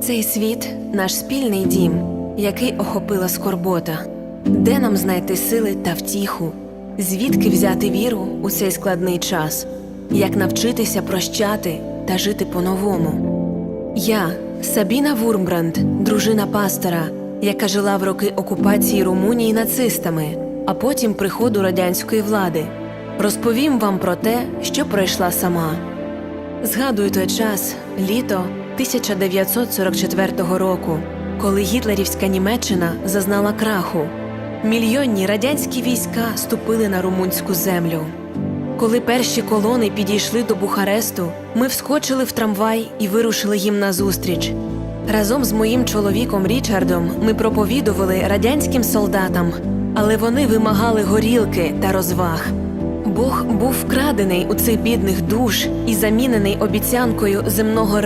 Цей світ наш спільний дім, який охопила скорбота. Де нам знайти сили та втіху? Звідки взяти віру у цей складний час? Як навчитися прощати та жити по-новому? Я Сабіна Вурмбранд, дружина пастора, яка жила в роки окупації Румунії нацистами, а потім приходу радянської влади. Розповім вам про те, що пройшла сама. Згадую той час, літо 1944 року, коли гітлерівська Німеччина зазнала краху. Мільйонні радянські війська ступили на румунську землю. Коли перші колони підійшли до Бухаресту, ми вскочили в трамвай і вирушили їм назустріч. Разом з моїм чоловіком Річардом ми проповідували радянським солдатам, але вони вимагали горілки та розваг. Бог був вкрадений у цих бідних душ і замінений обіцянкою земного